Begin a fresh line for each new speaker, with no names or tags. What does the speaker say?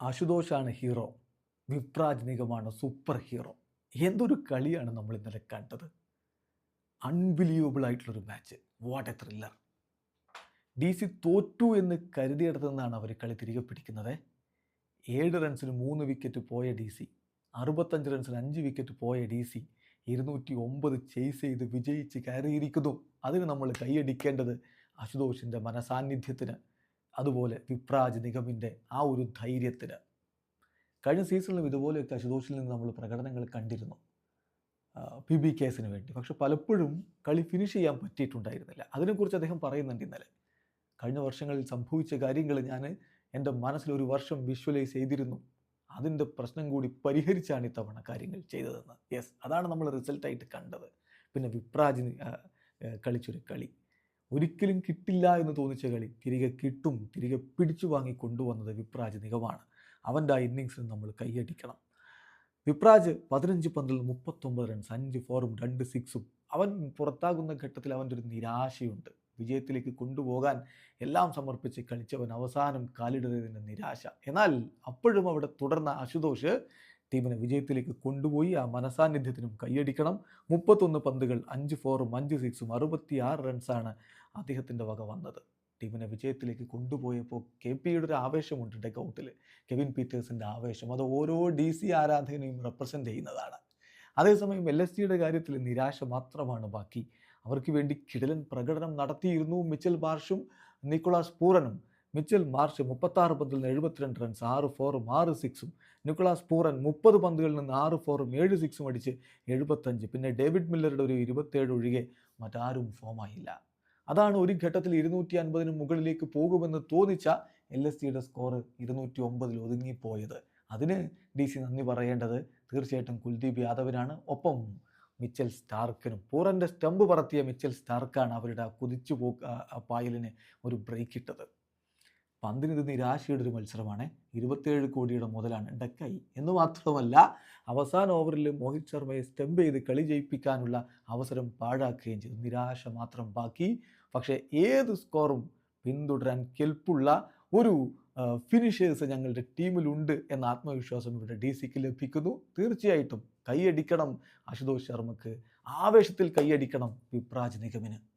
ആശുതോഷാണ് hero. Vipraj നിഗമാണ് super hero. എന്തൊരു കളിയാണ് നമ്മൾ ഇന്നലെ കണ്ടത്. അൺബിലീവബിൾ ആയിട്ടുള്ളൊരു match. What a thriller. D C തോറ്റു എന്ന് കരുതിയെടുത്തെന്നാണ് അവർ കളി തിരികെ പിടിക്കുന്നത്. ഏഴ് റൺസിന് മൂന്ന് വിക്കറ്റ് പോയ ഡി സി. അറുപത്തഞ്ച് റൺസിന് അഞ്ച് വിക്കറ്റ് പോയ ഡി സി. ഇരുന്നൂറ്റി ഒമ്പത് ചേസ് ചെയ്ത് വിജയിച്ച് കയറിയിരിക്കുന്നു. അതിന് നമ്മൾ കൈയടിക്കേണ്ടത് അശുതോഷിന്റെ മനസാന്നിധ്യത്തിന് അതുപോലെ വിപ്രാജ് നിഗമിന്റെ ആ ഒരു ധൈര്യത്തിന്. കഴിഞ്ഞ സീസണിലും ഇതുപോലെയൊക്കെ അശുതോഷിൽ നിന്ന് നമ്മൾ പ്രകടനങ്ങൾ കണ്ടിരുന്നു. പി ബി കേസിന് വേണ്ടി. പക്ഷെ പലപ്പോഴും കളി ഫിനിഷ് ചെയ്യാൻ പറ്റിയിട്ടുണ്ടായിരുന്നില്ല. അതിനെക്കുറിച്ച് അദ്ദേഹം പറയുന്നുണ്ട് ഇന്നലെ. കഴിഞ്ഞ വർഷങ്ങളിൽ സംഭവിച്ച കാര്യങ്ങൾ ഞാൻ എന്റെ മനസ്സിൽ ഒരു വർഷം വിഷ്വലൈസ് ചെയ്തിരുന്നു. അതിന്റെ പ്രശ്നം കൂടി പരിഹരിച്ചാണ് ഇത്തവണ കാര്യങ്ങൾ ചെയ്തതെന്ന്. യെസ് അതാണ് നമ്മൾ റിസൾട്ടായിട്ട് കണ്ടത്. പിന്നെ ആ, കളിച്ചൊരു കളി. ഒരിക്കലും കിട്ടില്ല എന്ന് തോന്നിച്ച കളി തിരികെ കിട്ടും തിരികെ പിടിച്ചു വാങ്ങി കൊണ്ടുവന്നത് വിപ്രാജ് നിഗമാണ് അവന്റെ ആ ഇന്നിങ്സിൽ നമ്മൾ കൈയടിക്കണം. വിപ്രാജ് പതിനഞ്ച് പന്തിൽ മുപ്പത്തൊമ്പത് റൺസ് അഞ്ച് ഫോറും രണ്ട് സിക്സും അവൻ പുറത്താകുന്ന ഘട്ടത്തിൽ അവന്റെ ഒരു നിരാശയുണ്ട്. വിജയത്തിലേക്ക് കൊണ്ടുപോകാൻ എല്ലാം സമർപ്പിച്ച് കളിച്ചവൻ അവസാനം കാലിടുന്നതിന്റെ നിരാശ. എന്നാൽ അപ്പോഴും അവിടെ തുടർന്ന അശുതോഷ് ടീമിനെ വിജയത്തിലേക്ക് കൊണ്ടുപോയി ആ മനസാന്നിധ്യത്തിനും കൈയടിക്കണം. മുപ്പത്തൊന്ന് പന്തുകൾ അഞ്ച് ഫോറും അഞ്ച് സിക്സും അറുപത്തിയാറ് റൺസാണ് അദ്ദേഹത്തിന്റെ വക വന്നത്. ടീമിനെ വിജയത്തിലേക്ക് കൊണ്ടുപോയപ്പോൾ കെ പിയുടെ ഒരു ആവേശമുണ്ട് ഡെക്കൗട്ടിൽ കെവിൻ പീറ്റേഴ്സിന്റെ ആവേശം. അത് ഓരോ ഡി സി ആരാധകനെയും റെപ്രസെന്റ് ചെയ്യുന്നതാണ്. അതേസമയം എൽ എസ് സിയുടെ കാര്യത്തിൽ നിരാശ മാത്രമാണ് ബാക്കി. അവർക്ക് വേണ്ടി കിടലൻ പ്രകടനം നടത്തിയിരുന്നു മിച്ചൽ ബാർഷും നിക്കോളാസ് പൂറനും. മിച്ചൽ മാർഷ് മുപ്പത്താറ് പന്തിൽ നിന്ന് എഴുപത്തിരണ്ട് റൺസ് ആറ് ഫോറും ആറ് സിക്സും നിക്കോളാസ് പൂറൻ മുപ്പത് പന്തുകളിൽ നിന്ന് ആറ് ഫോറും ഏഴ് സിക്സും അടിച്ച് എഴുപത്തഞ്ച്. പിന്നെ ഡേവിഡ് മില്ലറുടെ ഒരു ഇരുപത്തേഴ് ഒഴികെ മറ്റാരും ഫോമായില്ല അതാണ് ഒരു ഘട്ടത്തിൽ ഇരുന്നൂറ്റി അൻപതിന് മുകളിലേക്ക് പോകുമെന്ന് തോന്നിച്ച എൽ എസ് സിയുടെ സ്കോർ ഇരുന്നൂറ്റി ഒമ്പതിൽ ഒതുങ്ങിപ്പോയത്. അതിന് ഡി സി നന്ദി പറയേണ്ടത് തീർച്ചയായിട്ടും കുൽദീപ് യാദവിനാണ്. ഒപ്പം മിച്ചൽ സ്റ്റാർക്കിനും പൂറന്റെ സ്റ്റമ്പ് പറത്തിയ മിച്ചൽ സ്റ്റാർക്കാണ് അവരുടെ കുതിച്ചു പോ പായലിന് ഒരു ബ്രേക്ക് ഇട്ടത്. പന്തിന് ഇത് നിരാശയുടെ ഒരു മത്സരമാണ്. ഇരുപത്തിയേഴ് കോടിയുടെ മുതലാണ്. ഡക്കായി. എന്ന് മാത്രമല്ല അവസാന ഓവറിൽ മോഹിത് ശർമ്മയെ സ്റ്റെമ്പ് ചെയ്ത് കളി ജയിപ്പിക്കാനുള്ള അവസരം പാഴാക്കുകയും ചെയ്തു. നിരാശ മാത്രം ബാക്കി. പക്ഷേ ഏത് സ്കോറും പിന്തുടരാൻ കെൽപ്പുള്ള ഒരു ഫിനിഷേഴ്സ് ഞങ്ങളുടെ ടീമിലുണ്ട് എന്ന ആത്മവിശ്വാസം ഇവിടെ ഡി സിക്ക് ലഭിക്കുന്നു. തീർച്ചയായിട്ടും കൈയടിക്കണം അശുതോഷ് ശർമ്മക്ക്. ആവേശത്തിൽ കൈയടിക്കണം വിപ്രാജ് നിഗമിന്.